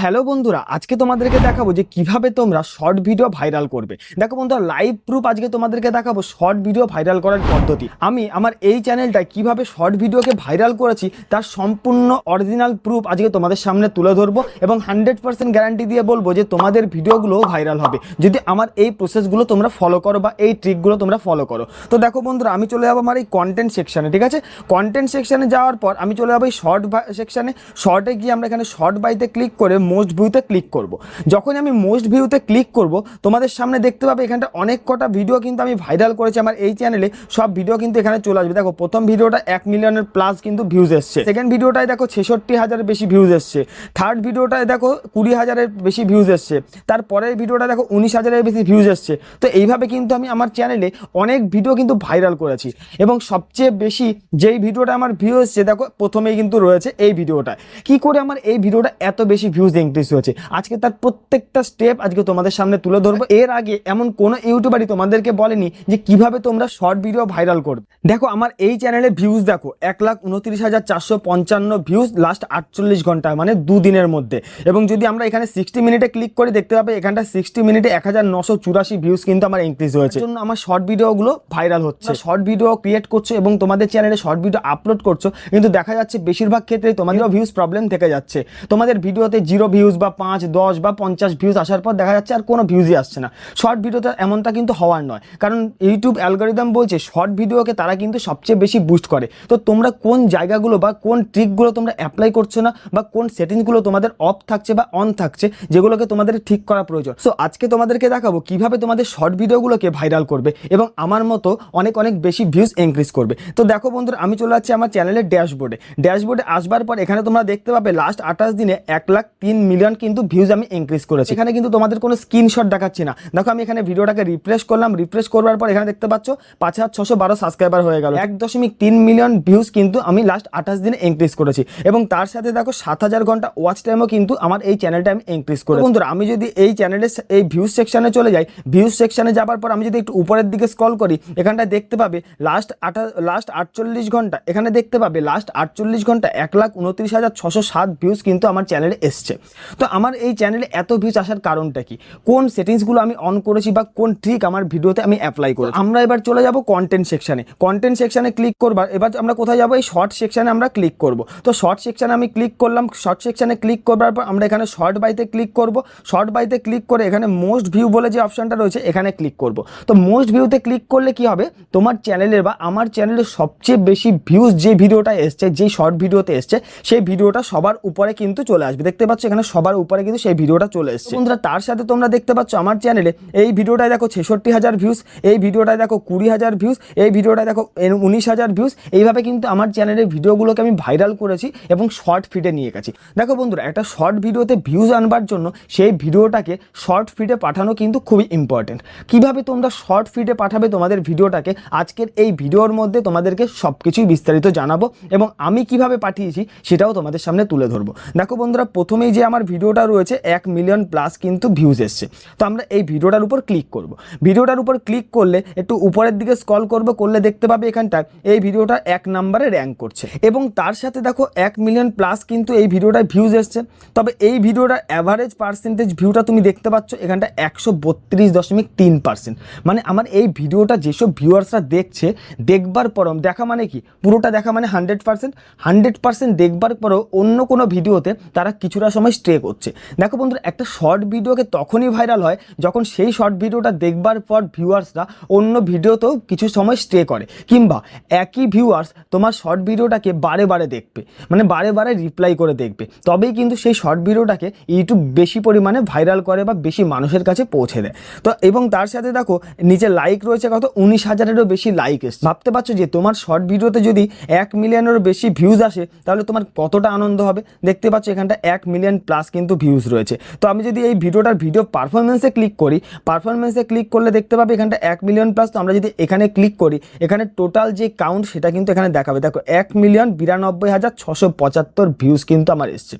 Hello বন্ধুরা, আজকে তোমাদেরকে দেখাবো যে কীভাবে তোমরা শর্ট ভিডিও ভাইরাল করবে। দেখো বন্ধুরা লাইভ প্রুফ আজকে তোমাদেরকে দেখাবো শর্ট ভিডিও ভাইরাল করার পদ্ধতি। আমি আমার এই চ্যানেলটায় কীভাবে শর্ট ভিডিওকে ভাইরাল করেছি, তার সম্পূর্ণ অরিজিনাল প্রুফ আজকে তোমাদের সামনে তুলে ধরবো এবং হান্ড্রেড পার্সেন্ট গ্যারান্টি দিয়ে বলব যে তোমাদের ভিডিওগুলোও ভাইরাল হবে। যদি আমার এই প্রসেসগুলো তোমরা ফলো করো বা এই ট্রিকগুলো তোমরা ফলো করো। তো দেখো বন্ধুরা, আমি চলে যাব আমার এই কন্টেন্ট সেকশানে ঠিক আছে? কন্টেন্ট সেকশানে যাওয়ার পর আমি চলে যাব এই শর্ট সেকশানে শর্টে গিয়ে আমরা এখানে শর্ট বাইতে ক্লিক করে মোস্ট ভিউতে ক্লিক করব। যখন আমি মোস্ট ভিউতে ক্লিক করব, তোমাদের সামনে দেখতে পাবে এখানটা অনেক কটা ভিডিও কিন্তু আমি ভাইরাল করেছি আমার এই চ্যানেলে সব ভিডিও কিন্তু এখানে চলে আসবে। দেখো, প্রথম ভিডিওটা এক মিলিয়নের প্লাস কিন্তু ভিউজ এসছে। সেকেন্ড ভিডিওটায় দেখো, ছেষট্টি হাজারের বেশি ভিউজ এসছে। থার্ড ভিডিওটায় দেখো, কুড়ি হাজারের বেশি ভিউজ এসছে। তারপরের ভিডিওটা দেখো, উনিশ হাজারের বেশি ভিউজ এসছে। তো এইভাবে কিন্তু আমি আমার চ্যানেলে অনেক ভিডিও কিন্তু ভাইরাল করেছি। এবং সবচেয়ে বেশি যেই ভিডিওটা আমার ভিউ এসছে, দেখো, প্রথমেই কিন্তু রয়েছে এই ভিডিওটা কি করে আমার এই ভিডিওটা এত বেশি ভিউজ ইনক্রিজ হয়েছে। আজকে তার প্রত্যেকটা স্টেপ আজকে তোমাদের সামনে তুলে ধরবো। এর আগে এমন কোনো ইউটিউবারই তোমাদেরকে বলেনি যে কীভাবে তোমরা শর্ট ভিডিও ভাইরাল করবে। দেখো, আমার এই চ্যানেলে ভিউজ দেখো, এক লাখ উনত্রিশ হাজার চারশো পঞ্চান্ন ভিউজ লাস্ট আটচল্লিশ ঘণ্টা মানে দুদিনের মধ্যে। এবং যদি আমরা এখানে সিক্সটি মিনিটে ক্লিক করে, দেখতে পাবে এখানটা সিক্সটি মিনিটে এক হাজার নশো চুরাশি ভিউজ কিন্তু আমার ইনক্রিজ হয়েছে। জন্য আমার শর্ট ভিডিওগুলো ভাইরাল হচ্ছে। শর্ট ভিডিও ক্রিয়েট করছ এবং তোমাদের চ্যানেলে শর্ট ভিডিও আপলোড করছ, কিন্তু দেখা যাচ্ছে বেশিরভাগ ক্ষেত্রে তোমাদেরও ভিউজ প্রবলেম থেকে যাচ্ছে। তোমাদের ভিডিওতে জিরো ভিউজ বা পাঁচ, দশ বা পঞ্চাশ ভিউজ আসার পর দেখা যাচ্ছে আর কোনো ভিউজই আসছে না। শর্ট ভিডিওতে এমনটা কিন্তু হওয়ার নয়। কারণ ইউটিউব অ্যালগোরিদম বলছে শর্ট ভিডিওকে তারা কিন্তু সবচেয়ে বেশি বুস্ট করে। তো তোমরা কোন জায়গাগুলো বা কোন ট্রিকগুলো তোমরা অ্যাপ্লাই করছ না বা কোন সেটিংসগুলো তোমাদের অফ থাকছে বা অন থাকছে যেগুলোকে তোমাদের ঠিক করা প্রয়োজন। সো আজকে তোমাদেরকে দেখাবো কীভাবে তোমাদের শর্ট ভিডিওগুলোকে ভাইরাল করবে এবং আমার মতো অনেক অনেক বেশি ভিউজ ইনক্রিজ করবে। তো দেখো বন্ধুরা, আমি চলে যাচ্ছি আমার চ্যানেলের ড্যাশবোর্ডে ড্যাশবোর্ডে আসবার পর এখানে তোমরা দেখতে পাবে লাস্ট আঠাশ দিনে এক লাখ তিন মিলিয়ন কিন্তু ভিউজ আমি ইনক্রিজ করেছি। এখানে কিন্তু তোমাদের কোনো স্ক্রিনশট দেখাচ্ছি না। দেখো, আমি এখানে ভিডিওটাকে রিফ্রেশ করলাম। রিফ্রেশ করবার পর এখানে দেখতে পাচ্ছ, পাঁচ হাজার ছশো বারো সাবস্ক্রাইবার হয়ে গেল। এক দশমিক তিন মিলিয়ন ভিউজ কিন্তু আমি লাস্ট আঠাশ দিনে ইনক্রিজ করেছি। এবং তার সাথে দেখো, সাত হাজার ঘণ্টা ওয়াচ টাইমও কিন্তু আমার এই চ্যানেলটা আমি ইনক্রিজ করি বন্ধুরা, আমি যদি এই চ্যানেলের এই ভিউজ সেকশনে চলে যাই ভিউজ সেকশনে যাবার পর আমি যদি একটু উপরের দিকে স্ক্রল করি, এখানটায় দেখতে পাবে লাস্ট আঠা লাস্ট আটচল্লিশ ঘণ্টা। এখানে দেখতে পাবে লাস্ট আটচল্লিশ ঘণ্টা এক লাখ উনত্রিশ হাজার ছশো সাত ভিউজ কিন্তু আমার চ্যানেলে এসছে। তো আমার এই চ্যানেলে এত ভিউজ আসার কারণটা কি? কোন সেটিংসগুলো আমি অন করেছি বা কোন ট্রিক আমার ভিডিওতে আমি অ্যাপ্লাই করি আমরা এবার চলে যাব কন্টেন্ট সেকশানে কন্টেন্ট সেকশানে ক্লিক করবার, এবার আমরা কোথায় যাব? এই শর্ট সেকশানে আমরা ক্লিক করব। তো শর্ট সেকশানে আমি ক্লিক করলাম শর্ট সেকশানে ক্লিক করবার পর আমরা এখানে শর্ট বাইতে ক্লিক করব। শর্ট বাইতে ক্লিক করে এখানে মোস্ট ভিউ বলে যে অপশানটা রয়েছে, এখানে ক্লিক করব। তো মোস্ট ভিউতে ক্লিক করলে কি হবে? তোমার চ্যানেলের বা আমার চ্যানেলের সবচেয়ে বেশি ভিউজ যে ভিডিওটা এসছে, যে শর্ট ভিডিওতে এসছে, সেই ভিডিওটা সবার উপরে কিন্তু চলে আসবে। দেখতে পাচ্ছ এখানে সবার উপরে কিন্তু সেই ভিডিওটা চলে এসছে। বন্ধুরা, তার সাথে তোমরা দেখতে পাচ্ছ আমার চ্যানেলে এই ভিডিওটায় দেখো ছেষট্টি হাজার ভিউজ এই ভিডিওটায় দেখো কুড়ি হাজার ভিউজ এই ভিডিওটায় দেখো উনিশ হাজার ভিউজ এইভাবে কিন্তু আমার চ্যানেলের ভিডিওগুলোকে আমি ভাইরাল করেছি এবং শর্ট ফিডে নিয়ে গেছি। দেখো বন্ধুরা, একটা শর্ট ভিডিওতে ভিউজ আনবার জন্য সেই ভিডিওটাকে শর্ট ফিডে পাঠানো কিন্তু খুবই ইম্পর্টেন্ট কীভাবে তোমরা শর্ট ফিডে পাঠাবে তোমাদের ভিডিওটাকে, আজকের এই ভিডিওর মধ্যে তোমাদেরকে সব কিছুই বিস্তারিত জানাব এবং আমি কীভাবে পাঠিয়েছি সেটাও তোমাদের সামনে তুলে ধরবো। দেখো বন্ধুরা, প্রথমেই যে আমার ভিডিওটা রয়েছে এক মিলিয়ন প্লাস কিন্তু ভিউজ এসছে। তো আমরা এই ভিডিওটার উপর ক্লিক করব। ভিডিওটার উপর ক্লিক করলে একটু উপরের দিকে স্কল করব, করলে দেখতে পাবে এখানটায় এই ভিডিওটা এক নম্বরে র্যাঙ্ক করছে। এবং তার সাথে দেখো এক মিলিয়ন প্লাস কিন্তু এই ভিডিওটায় ভিউজ এসছে। তবে এই ভিডিওটার অ্যাভারেজ পার্সেন্টেজ ভিউটা তুমি দেখতে পাচ্ছ এখানটা একশো বত্রিশ দশমিক তিন পার্সেন্ট মানে আমার এই ভিডিওটা যেসব ভিউয়ার্সরা দেখছে, দেখবার পরও, দেখা মানে কি? পুরোটা দেখা মানে হান্ড্রেড পার্সেন্ট হান্ড্রেড পার্সেন্ট দেখবার পরও অন্য কোনো ভিডিওতে তারা কিছুটা সময় স্টে করছে। দেখো বন্ধুরা, একটা শর্ট ভিডিওকে তখনই ভাইরাল হয় যখন সেই শর্ট ভিডিওটা দেখবার পর ভিউয়ার্সরা অন্য ভিডিওতেও কিছু সময় স্টে করে। কিংবা একই ভিউয়ার্স তোমার শর্ট ভিডিওটাকে বারে বারে দেখবে মানে বারে বারে রিপ্লাই করে দেখবে। তবেই কিন্তু সেই শর্ট ভিডিওটাকে ইউটিউব বেশি পরিমাণে ভাইরাল করে বা বেশি মানুষের কাছে পৌঁছে দেয়। তো এবং তার সাথে দেখো, নিচে লাইক রয়েছে কত? উনিশ হাজারেরও বেশি লাইক এসছে। ভাবতে পারছ যে তোমার শর্ট ভিডিওতে যদি এক মিলিয়নেরও বেশি ভিউজ আসে, তাহলে তোমার কতটা আনন্দ হবে? দেখতে পাচ্ছ এখানটা এক মিলিয়ন প্লাস কিন্তু ভিউজ রয়েছে। তো আমি যদি এই ভিডিওটার ভিডিও পারফরমেন্সে ক্লিক করি পারফরমেন্সে ক্লিক করলে দেখতে পাবে এখানটা এক মিলিয়ন প্লাস তো আমরা যদি এখানে ক্লিক করি, এখানে টোটাল যে কাউন্ট সেটা কিন্তু এখানে দেখাবে। দেখো, এক মিলিয়ন বিরানব্বই হাজার ছশো পঁচাত্তর ভিউজ কিন্তু আমার এসছে।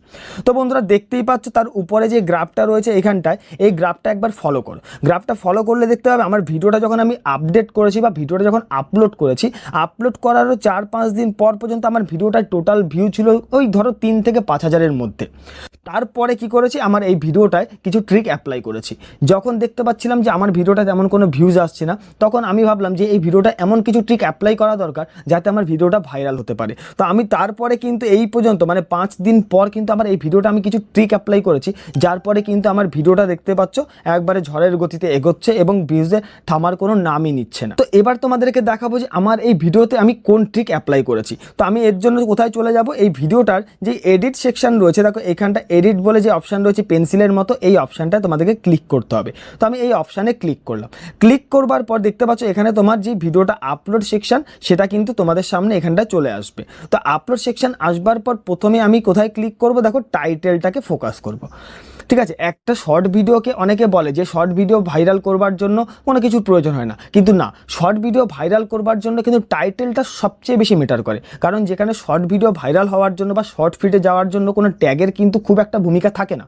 তো বন্ধুরা, দেখতেই পাচ্ছ তার উপরে যে গ্রাফটা রয়েছে এখানটায়, এই গ্রাফটা একবার ফলো করো। গ্রাফটা ফলো করলে দেখতে পাবে আমার ভিডিওটা যখন আমি আপডেট করেছি বা ভিডিওটা যখন আপলোড করেছি আপলোড করারও চার পাঁচ দিন পর পর্যন্ত আমার ভিডিওটার টোটাল ভিউ ছিল ওই ধরো তিন থেকে পাঁচ হাজারের মধ্যে। তারপরে কি করেছি? আমার এই ভিডিওটায় কিছু ট্রিক অ্যাপ্লাই করেছি। যখন দেখতে পাচ্ছিলাম যে আমার ভিডিওটা তেমন কোনো ভিউজ আসছে না, তখন আমি ভাবলাম যে এই ভিডিওটা এমন কিছু ট্রিক অ্যাপ্লাই করা দরকার যাতে আমার ভিডিওটা ভাইরাল হতে পারে। তো আমি তারপরে কিন্তু এই পর্যন্ত মানে পাঁচ দিন পর কিন্তু আমার এই ভিডিওটা আমি কিছু ট্রিক অ্যাপ্লাই করেছি, যার পরে কিন্তু আমার ভিডিওটা দেখতে পাচ্ছ, একবারে ঝড়ের গতিতে এগোচ্ছে এবং ভিউজে থামার কোনো নামই নিচ্ছে না। তো এবার তোমাদেরকে দেখাবো যে আমার এই ভিডিওতে আমি কোন ট্রিক অ্যাপ্লাই করেছি। তো আমি এর জন্য কোথায় চলে যাব? এই ভিডিওটার যে এডিট সেকশন রয়েছে, দেখো এখানটা এডিট বলে যে অপশান রয়েছে পেন্সিলের মতো, এই অপশানটা তোমাদেরকে ক্লিক করতে হবে। তো আমি এই অপশানে ক্লিক করলাম। ক্লিক করবার পর দেখতে পাচ্ছ এখানে তোমার যে ভিডিওটা আপলোড সেকশান সেটা কিন্তু তোমাদের সামনে এখানটা চলে আসবে। তো আপলোড সেকশন আসবার পর প্রথমে আমি কোথায় ক্লিক করব? দেখো টাইটেলটাকে ফোকাস করব। ঠিক আছে, একটা শর্ট ভিডিওকে অনেকে বলে যে শর্ট ভিডিও ভাইরাল করবার জন্য কোনো কিছুর প্রয়োজন হয় না। কিন্তু না শর্ট ভিডিও ভাইরাল করবার জন্য কিন্তু টাইটেলটা সবচেয়ে বেশি মেটার করে। কারণ যেখানে শর্ট ভিডিও ভাইরাল হওয়ার জন্য বা শর্ট ফিডে যাওয়ার জন্য কোনো ট্যাগের কিন্তু খুব একটা ভূমিকা থাকে না।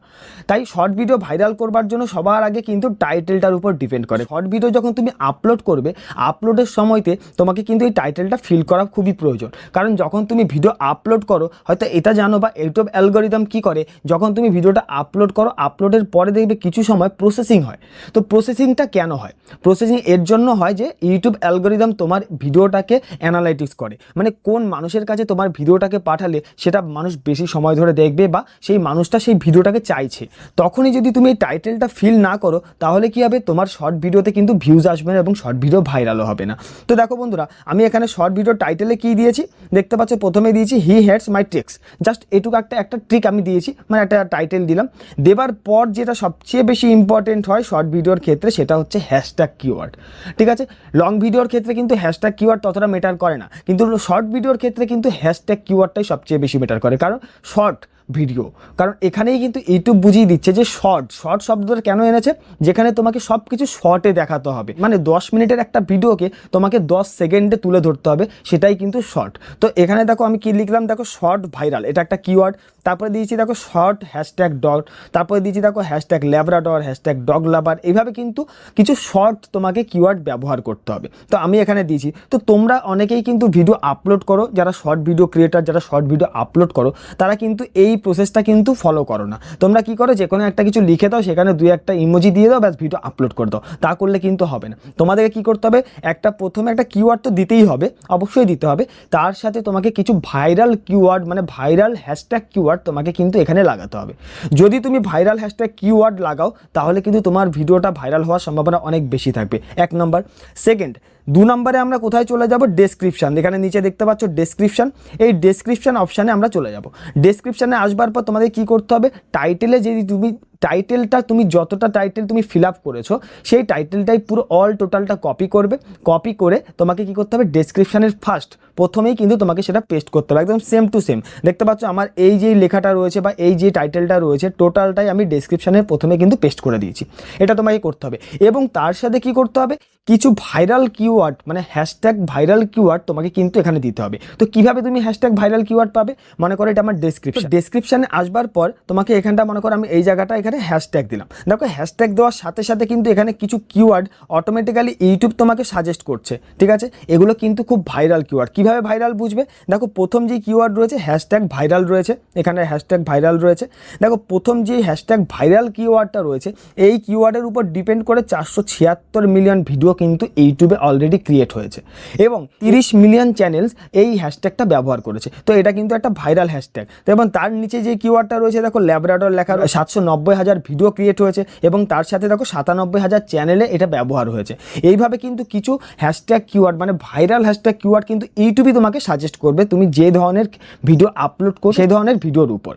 তাই শর্ট ভিডিও ভাইরাল করবার জন্য সবার আগে কিন্তু টাইটেলটার উপর ডিপেন্ড করে। শর্ট ভিডিও যখন তুমি আপলোড করবে আপলোডের সময়তে তোমাকে কিন্তু এই টাইটেলটা ফিল করা খুবই প্রয়োজন। কারণ যখন তুমি ভিডিও আপলোড করো, হয়তো এটা জানো বা ইউটিউব অ্যালগোরিদম কি করে, যখন তুমি ভিডিওটা আপলোড করো আপলোডের পরে দেখবে কিছু সময় প্রসেসিং হয়। তো প্রসেসিংটা কেন হয়? প্রসেসিং এর জন্য হয় যে ইউটিউব অ্যালগোরিদম তোমার ভিডিওটাকে অ্যানালাইটিক্স করে। মানে কোন মানুষের কাছে তোমার ভিডিওটাকে পাঠালে সেটা মানুষ বেশি সময় ধরে দেখবে বা সেই মানুষটা সেই ভিডিওটাকে চাইছে। তখনই যদি তুমি এই টাইটেলটা ফিল না করো, তাহলে কি হবে? তোমার শর্ট ভিডিওতে কিন্তু ভিউজ আসবে না এবং শর্ট ভিডিও ভাইরালও হবে না। তো দেখো বন্ধুরা, আমি এখানে শর্ট ভিডিও টাইটেলে কি দিয়েছি? দেখতে পাচ্ছ, প্রথমে দিয়েছি he heads my tricks just এটুকু একটা একটা ট্রিক আমি দিয়েছি মানে একটা টাইটেল দিলাম। দেবার পর যেটা সবচেয়ে বেশি ইম্পর্টেন্ট হয় শর্ট ভিডিওর ক্ষেত্রে সেটা হচ্ছে হ্যাশট্যাগ কিওয়ার্ড ঠিক আছে? লং ভিডিওর ক্ষেত্রে কিন্তু হ্যাশট্যাগ কিওয়ার্ড ততটা মেটার করে না, কিন্তু শর্ট ভিডিওর ক্ষেত্রে কিন্তু হ্যাশট্যাগ কিওয়ার্ডটাই সবচেয়ে বেশি মেটার করে। কারণ শর্ট ভিডিও কারণ এখানেই কিন্তু ইউটিউব বুঝিয়ে দিচ্ছে যে শর্ট শর্ট শব্দটা কেন এনেছে? যেখানে তোমাকে সব কিছু শর্টে দেখাতে হবে। মানে দশ মিনিটের একটা ভিডিওকে তোমাকে দশ সেকেন্ডে তুলে ধরতে হবে, সেটাই কিন্তু শর্ট তো এখানে দেখো আমি কি লিখলাম? দেখো শর্ট ভাইরাল এটা একটা কিওয়ার্ড তারপরে দিয়েছি দেখো শর্ট হ্যাশট্যাগ ডট তারপরে দিয়েছি দেখো hashtag Labrador hashtag dog lover এইভাবে কিন্তু কিছু শর্ট তোমাকে কিওয়ার্ড ব্যবহার করতে হবে। তো আমি এখানে দিয়েছি। তো তোমরা অনেকেই কিন্তু ভিডিও আপলোড করো, যারা শর্ট ভিডিও ক্রিয়েটার যারা শর্ট ভিডিও আপলোড করো, তারা কিন্তু এই প্রসেসটা কিন্তু ফলো করো না। তোমরা কি করো যে কোনো একটা কিছু লিখে দাও, সেখানে দুই একটা ইমোজি দিয়ে দাও, ব্যাস ভিডিও আপলোড করে দাও। তা করলে কিন্তু হবে না। তোমাদেরকে কি করতে হবে, একটা প্রথমে একটা কিওয়ার্ড তো দিতেই হবে, অবশ্যই দিতে হবে। তার সাথে তোমাকে কিছু ভাইরাল কিওয়ার্ড মানে ভাইরাল হ্যাশট্যাগ কিওয়ার্ড তোমাকে কিন্তু এখানে লাগাতে হবে। যদি তুমি ভাইরাল হ্যাশট্যাগ কিওয়ার্ড লাগাও, তাহলে কিন্তু তোমার ভিডিওটা ভাইরাল হওয়ার সম্ভাবনা অনেক বেশি থাকবে। এক নম্বর সেকেন্ড দু নম্বরে আমরা কোথায় চলে যাব? ডেসক্রিপশান এখানে নিচে দেখতে পাচ্ছ ডেসক্রিপশান এই ডেসক্রিপশান অপশানে আমরা চলে যাব। ডেসক্রিপশানে আসবার পর তোমাদের কি করতে হবে? টাইটেলে যদি তুমি টাইটেলটা তুমি যতটা টাইটেল তুমি ফিল আপ করেছ, সেই টাইটেলটাই পুরো অল টোটালটা কপি করবে। কপি করে তোমাকে কি করতে হবে? ডেসক্রিপশানের ফার্স্ট প্রথমেই কিন্তু তোমাকে সেটা পেস্ট করতে হবে, একদম সেম টু সেম দেখতে পাচ্ছ আমার এই যে লেখাটা রয়েছে বা এই যে টাইটেলটা রয়েছে টোটালটাই আমি ডেসক্রিপশানের প্রথমে কিন্তু পেস্ট করে দিয়েছি। এটা তোমাকে করতে হবে। এবং তার সাথে কি করতে হবে? কিছু ভাইরাল কিওয়ার্ড মানে হ্যাশট্যাগ ভাইরাল কিওয়ার্ড তোমাকে কিন্তু এখানে দিতে হবে। তো কীভাবে তুমি হ্যাশট্যাগ ভাইরাল কিওয়ার্ড পাবে? মনে করো এটা আমার ডেসক্রিপশন ডেসক্রিপশানে আসবার পর তোমাকে এখানটা মনে করো আমি এই জায়গাটা, এখানে হ্যাশট্যাগ দিলাম। দেখো হ্যাশট্যাগ দেওয়ার সাথে সাথে কিন্তু এখানে কিছু কিওয়ার্ড অটোমেটিক্যালি ইউটিউব তোমাকে সাজেস্ট করছে, ঠিক আছে? এগুলো কিন্তু খুব ভাইরাল কিওয়ার্ড কীভাবে ভাইরাল বুঝবে? দেখো প্রথম যে কিওয়ার্ড রয়েছে হ্যাশট্যাগ ভাইরাল রয়েছে, এখানে হ্যাশট্যাগ ভাইরাল রয়েছে। দেখো প্রথম যে হ্যাশট্যাগ ভাইরাল কিওয়ার্ডটা রয়েছে, এই কিওয়ার্ডের উপর ডিপেন্ড করে চারশো ছিয়াত্তর মিলিয়ন ভিডিও কিন্তু ইউটিউবে অলরেডি ক্রিয়েট হয়েছে এবং তিরিশ মিলিয়ন চ্যানেলস এই হ্যাশট্যাগটা ব্যবহার করেছে। তো এটা কিন্তু একটা ভাইরাল হ্যাশট্যাগ তো এবং তার নিচে যে কিওয়ার্ডটা রয়েছে, দেখো ল্যাবরাডর লেখা সাতশো নব্বই হাজার ভিডিও ক্রিয়েট হয়েছে এবং তার সাথে দেখো সাতানব্বই হাজার চ্যানেলে এটা ব্যবহার হয়েছে। এইভাবে কিন্তু কিছু হ্যাশট্যাগ কিওয়ার্ড মানে ভাইরাল হ্যাশট্যাগ কিওয়ার্ড কিন্তু ইউটিউবই তোমাকে সাজেস্ট করবে তুমি যে ধরনের ভিডিও আপলোড করো, সেই ধরনের ভিডিওর উপর।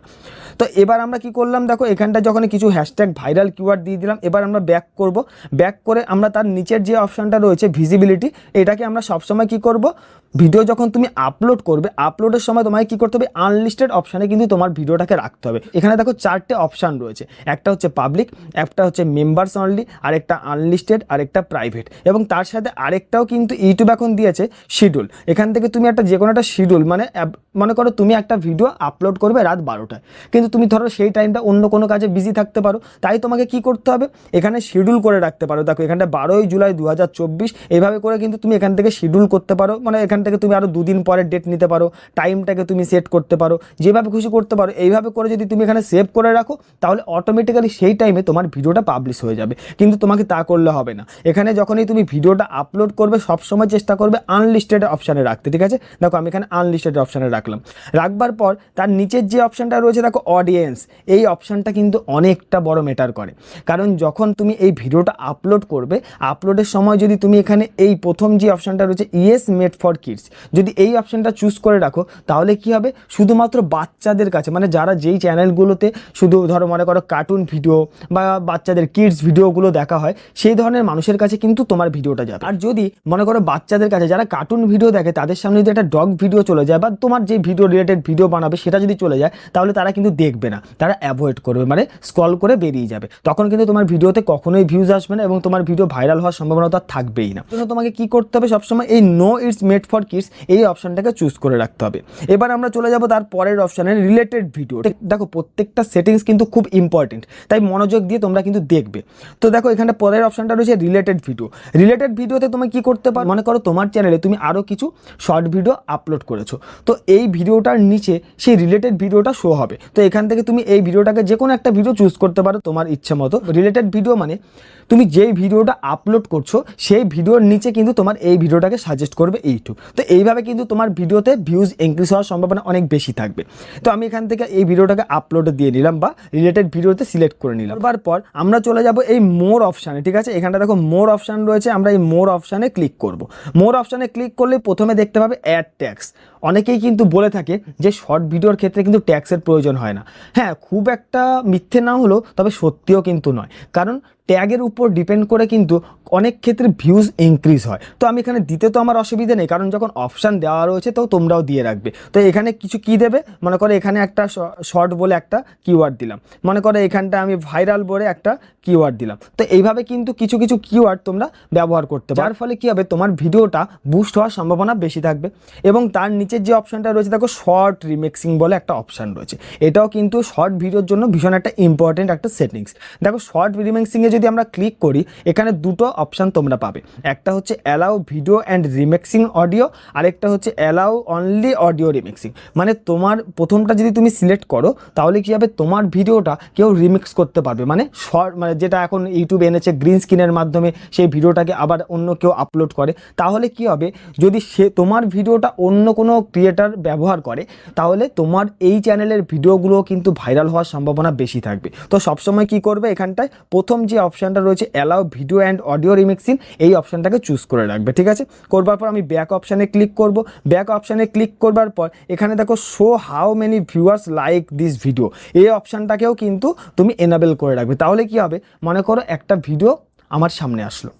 তো এবার আমরা কি করলাম? দেখো এখানটা যখন কিছু হ্যাশট্যাগ ভাইরাল কিওয়ার্ড দিয়ে দিলাম, এবার আমরা ব্যাক করব। ব্যাক করে আমরা তার নিচের যে অপশানটা রয়েছে ভিজিবিলিটি এটাকে আমরা সবসময় কি করব? ভিডিও যখন তুমি আপলোড করবে আপলোডের সময় তোমাকে কি করতে হবে? আনলিস্টেড অপশানে কিন্তু তোমার ভিডিওটাকে রাখতে হবে। এখানে দেখো, চারটে অপশান রয়েছে। একটা হচ্ছে পাবলিক একটা হচ্ছে মেম্বার্স অনলি আরেকটা আনলিস্টেড আরেকটা প্রাইভেট এবং তার সাথে আরেকটাও কিন্তু ইউটিউব এখন দিয়েছে শিডিউল এখান থেকে তুমি একটা যে কোনো একটা শিডিউল মানে মনে করো তুমি একটা ভিডিও আপলোড করবে রাত বারোটায়। কিন্তু তুমি ধরো সেই টাইমটা অন্য কোনো কাজে বিজি থাকতে পারো, তাই তোমাকে কি করতে হবে? এখানে শিডিউল করে রাখতে পারো। দেখো, এখানটা বারোই জুলাই দু হাজার চব্বিশ এইভাবে করে কিন্তু তুমি এখান থেকে শিডিউল করতে পারো। মানে এখান থেকে তুমি আরও দুদিন পরে ডেট নিতে পারো। টাইমটাকে তুমি সেট করতে পারো। যেভাবে খুশি করতে পারো, এইভাবে করে যদি তুমি এখানে সেভ করে রাখো, তাহলে অটোমেটিক্যালি সেই টাইমে তোমার ভিডিওটা পাবলিশ হয়ে যাবে। কিন্তু তোমাকে তা করলে হবে না। এখানে যখনই তুমি ভিডিওটা আপলোড করবে, সবসময় চেষ্টা করবে আনলিস্টেড অপশানে রাখতে, ঠিক আছে? দেখো, আমি এখানে আনলিস্টেড অপশানে রাখলাম। রাখবার পর তার নিচের যে অপশানটা রয়েছে, দেখো অডিয়েন্স এই অপশানটা কিন্তু অনেকটা বড় ম্যাটার করে। কারণ যখন তুমি এই ভিডিওটা আপলোড করবে আপলোডের সময় যদি তুমি এখানে এই প্রথম যে অপশানটা রয়েছে ইয়েস মেড ফর কিডস যদি এই অপশানটা চুজ করে রাখো, তাহলে কি হবে? শুধুমাত্র বাচ্চাদের কাছে মানে যারা যেই চ্যানেলগুলোতে শুধু ধরো মনে করো কার্টুন ভিডিও বা বাচ্চাদের কিডস ভিডিওগুলো দেখা হয়, সেই ধরনের মানুষের কাছে কিন্তু তোমার ভিডিওটা যাবে। আর যদি মনে করো বাচ্চাদের কাছে যারা কার্টুন ভিডিও দেখে, তাদের সামনে যদি একটা ডগ ভিডিও চলে যায় বা তোমার যে ভিডিও রিলেটেড ভিডিও বানাবে, সেটা যদি চলে যায়, তাহলে তারা কিন্তু দেখবে না। তারা অ্যাভয়েড করবে মানে স্ক্রল করে বেরিয়ে যাবে। তখন কিন্তু তোমার ভিডিওতে কখনোই ভিউজ আসবে না এবং তোমার ভিডিও ভাইরাল হওয়ার সম্ভাবনা থাকবেই না। তোমাকে কি করতে হবে? সবসময় এই no it's made for kids এই অপশানটাকে চুজ করে রাখতে হবে। এবার আমরা চলে যাব তার পরের অপশানে রিলেটেড ভিডিও দেখো, প্রত্যেকটা সেটিংস কিন্তু খুব ইম্পর্টেন্ট তাই মনোযোগ দিয়ে তোমরা কিন্তু দেখবে। তো দেখো, এখানে পরের অপশানটা রয়েছে রিলেটেড ভিডিও রিলেটেড ভিডিওতে তুমি কি করতে পারো? মনে করো তোমার চ্যানেলে তুমি আরও কিছু শর্ট ভিডিও আপলোড করেছ। তো এই ভিডিওটার নিচে সেই রিলেটেড ভিডিওটা শো হবে। তো এখান থেকে তুমি এই ভিডিওটাকে যে কোনো একটা ভিডিও চুজ করতে পারো, তোমার ইচ্ছে মতো। রিলেটেড ভিডিও মানে তুমি যেই ভিডিওটা আপলোড করছ, সেই ভিডিওর নিচে কিন্তু তোমার এই ভিডিওটাকে সাজেস্ট করবে ইউটিউব তো এইভাবে কিন্তু তোমার ভিডিওতে ভিউজ ইনক্রিজ হওয়ার সম্ভাবনা অনেক বেশি থাকবে। তো আমি এখান থেকে এই ভিডিওটাকে আপলোড দিয়ে নিলাম বা রিলেটেড ভিডিওতে সিলেক্ট করে নিলাম। তারপর আমরা চলে যাব এই মোর অপশানে ঠিক আছে? এখানটা দেখো মোর অপশান রয়েছে, আমরা এই মোর অপশানে ক্লিক করব। মোর অপশানে ক্লিক করলে প্রথমে দেখতে পাবে অ্যাড ট্যাক্স অনেকেই কিন্তু বলে থাকে যে শর্ট ভিডিওর ক্ষেত্রে কিন্তু ট্যাক্সের প্রয়োজন হয় না। হ্যাঁ খুব একটা মিথ্যে না হলেও তবে সত্যিও কিন্তু নয়। কারণ ট্যাগের উপর ডিপেন্ড করে কিন্তু অনেক ক্ষেত্রে ভিউজ ইনক্রিজ হয়। তো আমি এখানে দিতে তো আমার অসুবিধা নেই, কারণ যখন অপশান দেওয়া রয়েছে তো তোমরাও দিয়ে রাখবে। তো এখানে কিছু কি দেবে? মনে করো এখানে একটা শর্ট বলে একটা কিওয়ার্ড দিলাম। মনে করো এখানটা আমি ভাইরাল বলে একটা কিওয়ার্ড দিলাম। তো এইভাবে কিন্তু কিছু কিছু কিওয়ার্ড তোমরা ব্যবহার করতে যার ফলে কী হবে? তোমার ভিডিওটা বুস্ট হওয়ার সম্ভাবনা বেশি থাকবে এবং তার নিচের যে অপশানটা রয়েছে, দেখো শর্ট রিমেক্সিং বলে একটা অপশান রয়েছে। এটাও কিন্তু শর্ট ভিডিওর জন্য ভীষণ একটা ইম্পর্টেন্ট একটা সেটিংস দেখো শর্ট রিমেক্সিংয়ে যদি আমরা ক্লিক করি, এখানে দুটো অপশান তোমরা পাবে। একটা হচ্ছে allow video and remixing audio আরেকটা হচ্ছে অ্যালাউ অনলি অডিও রিমিক্সিং মানে তোমার প্রথমটা যদি তুমি সিলেক্ট করো, তাহলে কী হবে? তোমার ভিডিওটা কেউ রিমিক্স করতে পারবে। মানে শর্ট মানে যেটা এখন ইউটিউবে এনেছে গ্রিন স্ক্রিনের মাধ্যমে, সেই ভিডিওটাকে আবার অন্য কেউ আপলোড করে। তাহলে কি হবে? যদি সে, তোমার ভিডিওটা অন্য কোনো ক্রিয়েটার ব্যবহার করে, তাহলে তোমার এই চ্যানেলের ভিডিওগুলো কিন্তু ভাইরাল হওয়ার সম্ভাবনা বেশি থাকবে। তো সবসময় কি করবে এখানটায়? প্রথম যে অপশানটা রয়েছে allow video and audio remixing এই অপশানটাকে চুজ করে রাখবে, ঠিক আছে? করবার পর আমি ব্যাক অপশানে ক্লিক করব ব্যাক অপশানে ক্লিক করবার পর এখানে দেখো show how many viewers like this video এই অপশানটাকেও কিন্তু তুমি এনাবেল করে রাখবে। তাহলে কি হবে? মনে করো একটা ভিডিও আমার সামনে আসলো।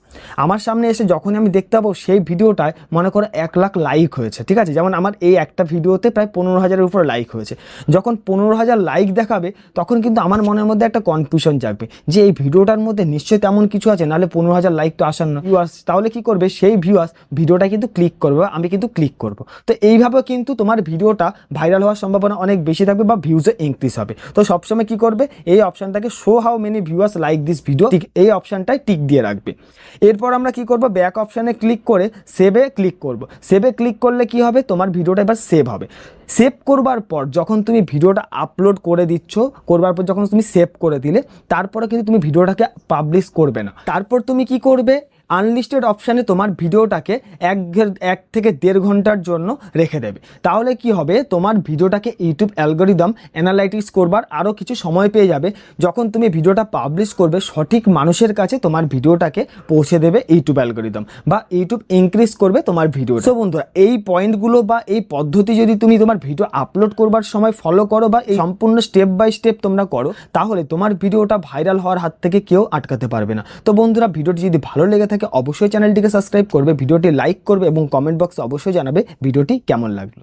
আমার সামনে এসে যখনই আমি দেখতে পাবো সেই ভিডিওটায় মনে করো এক লাখ লাইক হয়েছে, ঠিক আছে? যেমন আমার এই একটা ভিডিওতে প্রায় পনেরো হাজারের উপরে লাইক হয়েছে। যখন পনেরো হাজার লাইক দেখাবে, তখন কিন্তু আমার মনের মধ্যে একটা কনফিউশন জাগবে যে এই ভিডিওটার মধ্যে নিশ্চয়ই তেমন কিছু আছে, নাহলে পনেরো হাজার লাইক তো আসার না। ভিউয়ার্স তাহলে কি করবে? সেই ভিউয়ার্স ভিডিওটা কিন্তু ক্লিক করবে আমি কিন্তু ক্লিক করব। তো এইভাবে কিন্তু তোমার ভিডিওটা ভাইরাল হওয়ার সম্ভাবনা অনেক বেশি থাকবে বা ভিউজে ইনক্রিজ হবে। তো সবসময় কি করবে? এই অপশানটাকে show how many viewers like this video এই অপশানটায় টিক দিয়ে রাখবে। এরপর আমরা কি করব? ব্যাক অপশানে ক্লিক করে সেভে ক্লিক করব। সেভে ক্লিক করলে কি হবে? তোমার ভিডিওটা এবার সেভ হবে। সেভ করবার পর যখন তুমি ভিডিওটা আপলোড করে দিচ্ছ, করবার পর যখন তুমি সেভ করে দিলে, তারপরে কিন্তু তুমি ভিডিওটাকে পাবলিশ করবে না। তারপর তুমি কি করবে? আনলিস্টেড অপশানে তোমার ভিডিওটাকে এক এক থেকে দেড় ঘণ্টার জন্য রেখে দেবে। তাহলে কি হবে? তোমার ভিডিওটাকে ইউটিউব অ্যালগোরিদম অ্যানালাইটিক্স করবার আরও কিছু সময় পেয়ে যাবে। যখন তুমি ভিডিওটা পাবলিশ করবে, সঠিক মানুষের কাছে তোমার ভিডিওটাকে পৌঁছে দেবে ইউটিউব অ্যালগোরিদম বা ইউটিউব ইনক্রিজ করবে তোমার ভিডিও সো বন্ধুরা, এই পয়েন্টগুলো বা এই পদ্ধতি যদি তুমি তোমার ভিডিও আপলোড করবার সময় ফলো করো বা এই সম্পূর্ণ স্টেপ বাই স্টেপ তোমরা করো, তাহলে তোমার ভিডিওটা ভাইরাল হওয়ার হাত থেকে কেউ আটকাতে পারবে না। তো বন্ধুরা, ভিডিওটি যদি ভালো লেগে থাকে অবশ্যই চ্যানেলটিকে সাবস্ক্রাইব করবে, ভিডিওটি লাইক করবে এবং কমেন্ট বক্সে অবশ্যই জানাবে ভিডিওটি কেমন লাগল।